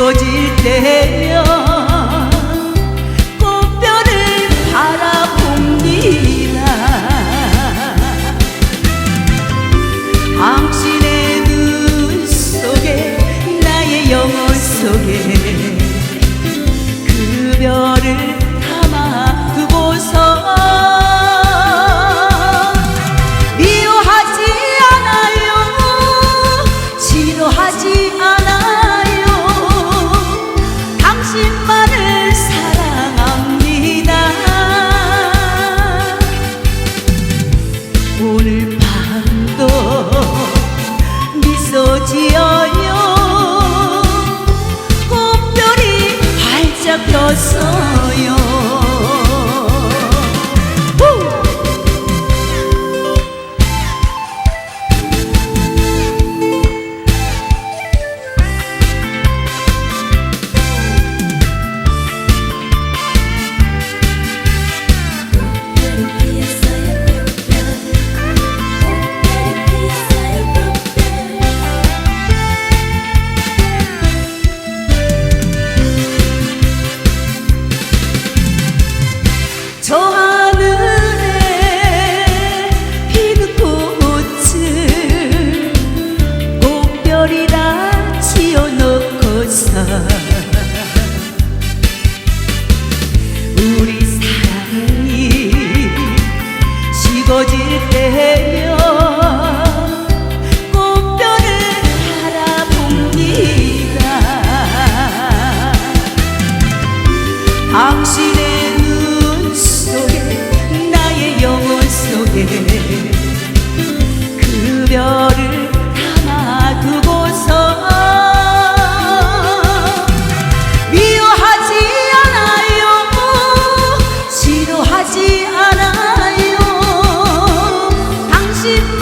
붉어질 때면 우리 사랑이 식어질 때면 꽃변을 바라봅니다. 당신의 눈 속에 나의 영혼 속에 그별을 you.